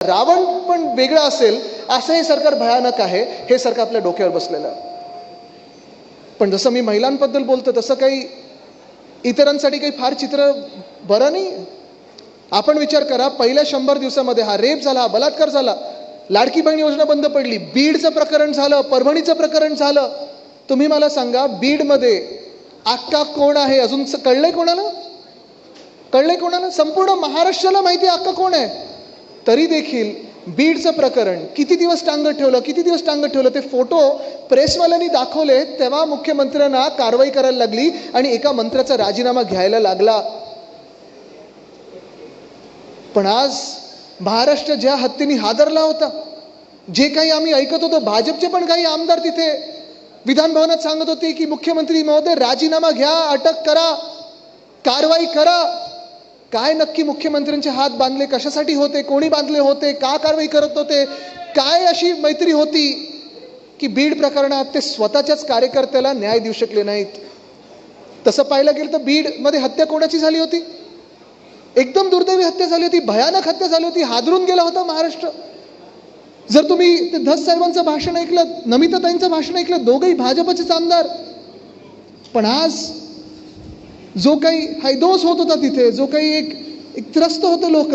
रावण पण वेगळं असेल असं हे सरकार भयानक आहे हे सरकार आपल्या डोक्यावर बसलेलं. आहे पण जसं मी महिलांबद्दल बोलतो तसं काही इतरांसाठी काही फार चित्र बरं नाही. आपण विचार करा पहिल्या शंभर दिवसामध्ये हा रेप झाला हा बलात्कार झाला लाडकी बहीण योजना बंद पडली बीडचं प्रकरण झालं परभणीचं प्रकरण झालं. तुम्ही मला सांगा बीडमध्ये अक्का कोण आहे? अजून कळलंय कोणाला? कळलंय कोणाला? संपूर्ण महाराष्ट्राला माहिती अक्का कोण आहे. तरी देखील बीडचं प्रकरण किती दिवस टांगत ठेवलं किती दिवस टांगत ठेवलं ते फोटो प्रेसवाल्यांनी दाखवले तेव्हा मुख्यमंत्र्यांना कारवाई करायला लागली आणि एका मंत्र्याचा राजीनामा घ्यायला लागला. पण आज महाराष्ट्र ज्या हत्तीने हादरला होता जे काही आम्ही ऐकत होतो भाजपचे पण काही आमदार तिथे विधान भवनात सांगत होते की मुख्यमंत्री महोदय राजीनामा घ्या अटक करा कारवाई करा. काय नक्की मुख्यमंत्र्यांचे हात बांधले? कशासाठी होते? कोणी बांधले होते? का कारवाई करत होते? काय अशी मैत्री होती की बीड प्रकरणात ते स्वतःच्याच कार्यकर्त्याला न्याय देऊ शकले नाहीत? तसं पाहायला गेलं तर बीडमध्ये हत्या कोणाची झाली होती? एकदम दुर्दैवी हत्या झाली होती भयानक हत्या झाली होती हादरून गेला होता महाराष्ट्र. जर तुम्ही ते धस साहेबांचं भाषण ऐकलं नमिताताईंचं भाषण ऐकलं दोघंही भाजपचेच आमदार. पण आज जो काही हैदोस होत होता तिथे जो काही एक एक त्रस्त होतं लोक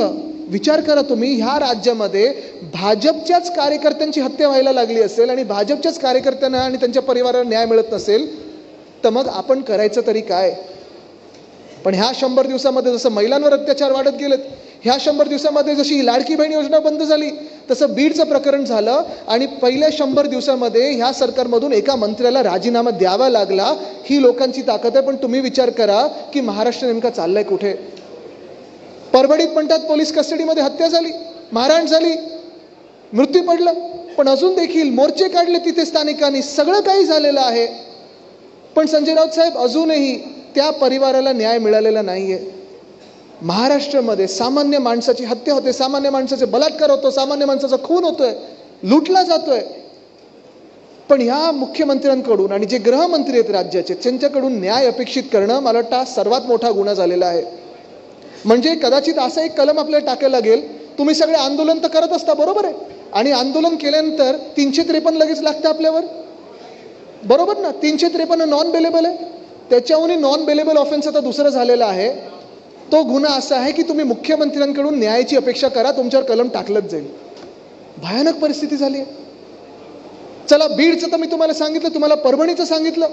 विचार करा तुम्ही ह्या राज्यामध्ये भाजपच्याच कार्यकर्त्यांची हत्या व्हायला लागली असेल आणि भाजपच्याच कार्यकर्त्यांना आणि त्यांच्या परिवाराला न्याय मिळत नसेल तर मग आपण करायचं तरी काय? पण ह्या शंभर दिवसामध्ये जसं महिलांवर अत्याचार वाढत गेलेत ह्या शंभर दिवसामध्ये जशी ही लाडकी बहीण योजना बंद झाली तसं बीडचं प्रकरण झालं आणि पहिल्या शंभर दिवसामध्ये ह्या सरकारमधून एका मंत्र्याला राजीनामा द्यावा लागला. ही लोकांची ताकद आहे पण तुम्ही विचार करा की महाराष्ट्र नेमका चाललाय कुठे? परभणीत म्हणतात पोलीस कस्टडीमध्ये हत्या झाली मारहाण झाली मृत्यू पडलं. पण अजून देखील मोर्चे काढले तिथे स्थानिकांनी सगळं काही झालेलं आहे. पण संजय राऊत साहेब अजूनही त्या परिवाराला न्याय मिळालेला नाहीये. महाराष्ट्रामध्ये सामान्य माणसाची हत्या होते सामान्य माणसाचे बलात्कार होतो सामान्य माणसाचा खून होतोय लुटला जातोय. पण ह्या मुख्यमंत्र्यांकडून आणि जे गृहमंत्री आहेत राज्याचे त्यांच्याकडून न्याय अपेक्षित करणं मला वाटतं सर्वात मोठा गुन्हा झालेला आहे. म्हणजे कदाचित असं एक कलम आपल्याला टाकायला लागेल तुम्ही सगळे आंदोलन तर करत असता बरोबर आहे. आणि आंदोलन केल्यानंतर तीनशे त्रेपन्न लगेच लागतं आपल्यावर? बरोबर ना? तीनशे त्रेपन्न नॉन बेलेबल आहे. त्याच्याहूनही नॉन बेलेबल ऑफेन्स आता दुसरं झालेलं आहे. तो गुन्हा असा आहे की तुम्ही मुख्यमंत्र्यांकडून न्यायाची अपेक्षा करा तुमच्यावर कलम टाकलंच जाईल. भयानक परिस्थिती झाली आहे. चला बीडचं तर मी तुम्हाला सांगितलं तुम्हाला परभणीचं सांगितलं.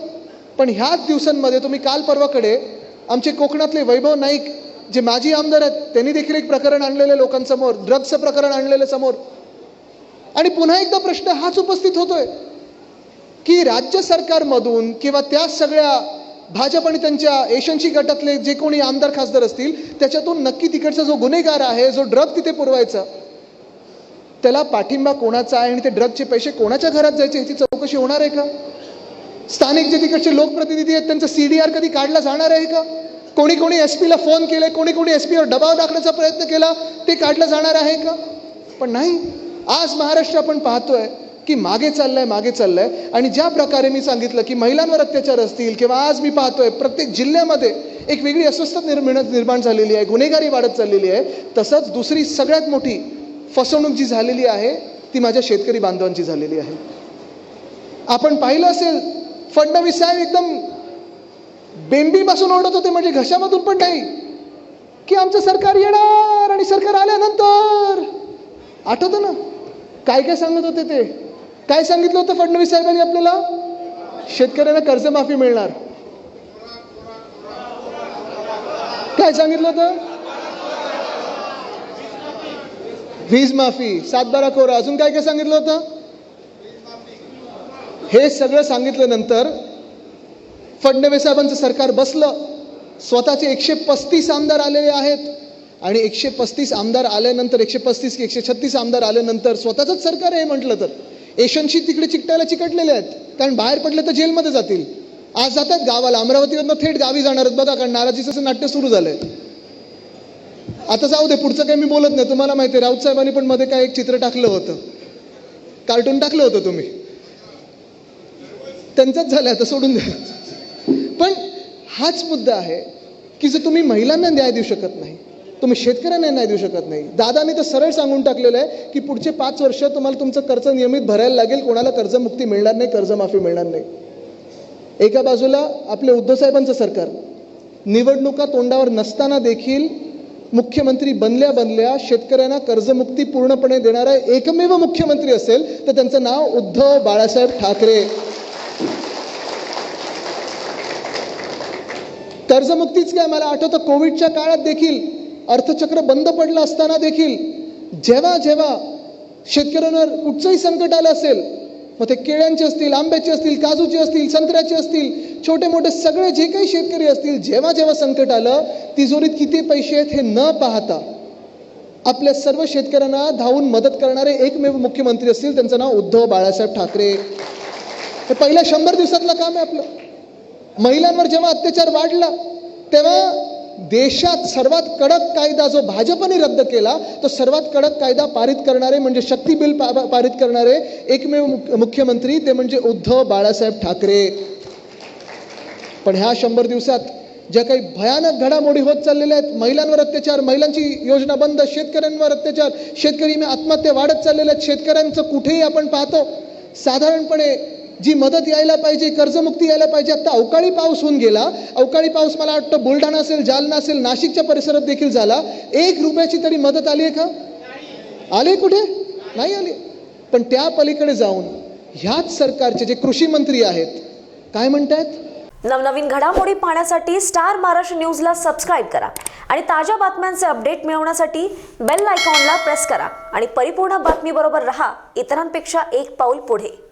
पण ह्याच दिवसांमध्ये तुम्ही काल परवाकडे आमचे कोकणातले वैभव नाईक जे माजी आमदार आहेत त्यांनी देखील एक प्रकरण आणलेलं लोकांसमोर ड्रग्सचं प्रकरण आणलेलं समोर. आणि पुन्हा एकदा प्रश्न हाच उपस्थित होतोय की राज्य सरकारमधून किंवा त्या सगळ्या भाजप आणि त्यांच्या एशनशी गटातले जे कोणी आमदार खासदार असतील त्याच्यातून नक्की तिकडचा जो गुन्हेगार आहे जो ड्रग तिथे पुरवायचा त्याला पाठिंबा कोणाचा आहे आणि ते ड्रगचे पैसे कोणाच्या घरात जायचे ह्याची चौकशी होणार आहे का? स्थानिक जे तिकडचे लोकप्रतिनिधी आहेत त्यांचा सी डी आर कधी काढला जाणार आहे का? कोणी कोणी एस पीला फोन केले कोणी कोणी एस पीवर दबाव टाकण्याचा प्रयत्न केला ते काढलं जाणार आहे का? पण नाही. आज महाराष्ट्र आपण पाहतोय की मागे चाललंय मागे चाललंय. आणि ज्या प्रकारे मी सांगितलं की महिलांवर अत्याचार असतील किंवा आज मी पाहतोय प्रत्येक जिल्ह्यामध्ये एक वेगळी अस्वस्थ निर्माण निर्माण झालेली आहे गुन्हेगारी वाढत चाललेली आहे तसंच दुसरी सगळ्यात मोठी फसवणूक जी झालेली आहे ती माझ्या शेतकरी बांधवांची झालेली आहे. आपण पाहिलं असेल फडणवीस साहेब एकदम बेंबीपासून ओढत होते म्हणजे घशामधून पण नाही. की आमचं सरकार येणार आणि सरकार आल्यानंतर. आठवतं ना? काय काय सांगत होते ते? काय सांगितलं होतं फडणवीस साहेबांनी आपल्याला? शेतकऱ्यांना कर्जमाफी मिळणार. काय सांगितलं होतं? वीज माफी सातबारा कोरा अजून काय काय सांगितलं होतं? हे सगळं सांगितल्यानंतर फडणवीस साहेबांचं सरकार बसलं. स्वतःचे एकशे पस्तीस आमदार आलेले आहेत. आणि एकशे पस्तीस आमदार आल्यानंतर एकशे पस्तीस की एकशे छत्तीस आमदार आल्यानंतर स्वतःचंच सरकार आहे म्हटलं तर. एशनशी तिकडे चिकटायला चिकटलेले आहेत. कारण बाहेर पडले तर जेलमध्ये जातील. आज जातात गावाला. अमरावतीवरनं थेट गावी जाणार आहेत. बघा कारण नाराजीचं नाट्य सुरू झालंय. आता जाऊ दे पुढचं काही मी बोलत नाही. तुम्हाला माहिती आहे राऊत साहेबांनी पण मध्ये काय एक चित्र टाकलं होतं. कार्टून टाकलं होतं तुम्ही. त्यांचंच झालं आता सोडून द्या. पण हाच मुद्दा आहे की जर तुम्ही महिलांना न्याय देऊ शकत नाही. तुम्ही शेतकऱ्यांना नाही देऊ शकत नाही. दादानी तर सरळ सांगून टाकलेलं आहे की पुढचे पाच वर्ष तुम्हाला तुमचं कर्ज नियमित भरायला लागेल कोणाला कर्जमुक्ती मिळणार नाही कर्जमाफी मिळणार नाही. एका बाजूला आपले उद्धवसाहेबांचं सरकार. निवडणुका तोंडावर नसताना देखील मुख्यमंत्री बनल्या बनल्या शेतकऱ्यांना कर्जमुक्ती पूर्णपणे देणारा एकमेव मुख्यमंत्री असेल तर त्यांचं नाव उद्धव बाळासाहेब ठाकरे. कर्जमुक्तीच काय मला आठवतं कोविडच्या काळात देखील अर्थचक्र बंद पडलं असताना देखील जेव्हा जेव्हा शेतकऱ्यांवर कुठचंही संकट आलं असेल मग ते केळ्यांचे असतील आंब्याचे असतील काजूचे असतील संत्र्याचे असतील छोटे मोठे सगळे जे काही शेतकरी असतील जेव्हा जेव्हा संकट आलं तिजोरीत किती पैसे आहेत हे न पाहता आपल्या सर्व शेतकऱ्यांना धावून मदत करणारे एकमेव मुख्यमंत्री असतील त्यांचं नाव उद्धव बाळासाहेब ठाकरे. हे पहिल्या शंभर दिवसातलं काम आहे आपलं. महिलांवर जेव्हा अत्याचार वाढला तेव्हा देशात सर्वात कडक कायदा जो भाजपने रद्द केला तो सर्वात कडक कायदा पारित करणारे म्हणजे शक्ती बिल पा- पारित करणारे एकमेव मुख- मुख्यमंत्री ते म्हणजे उद्धव बाळासाहेब ठाकरे. पण ह्या शंभर दिवसात ज्या काही भयानक घडामोडी होत चाललेल्या आहेत महिलांवर अत्याचार महिलांची योजना बंद शेतकऱ्यांवर अत्याचार शेतकरी आत्महत्या वाढत चाललेल्या आहेत शेतकऱ्यांचं कुठेही आपण पाहतो साधारणपणे जी मदत यायला पाहिजे कर्जमुक्ती यायला पाहिजे. आता अवकाळी पाऊस होऊन गेला. अवकाळी पाऊस मला वाटतं बुलढाणा असेल जालना असेल नाशिकच्या परिसरात देखील झाला. एक रुपयाची तरी मदत आली आहे का? आले कुठे? नाही आली. पण त्या पलीकडे जाऊन ह्याच सरकारचे जे कृषी मंत्री आहेत काय म्हणतायत? नवनवीन घडामोडी पाहण्यासाठी स्टार महाराष्ट्र न्यूजला सबस्क्राईब करा आणि ताज्या बातम्यांचे अपडेट मिळवण्यासाठी बेल आयकॉनला प्रेस करा. आणि परिपूर्ण बातमीबरोबर रहा. इतरांपेक्षा एक पाऊल पुढे.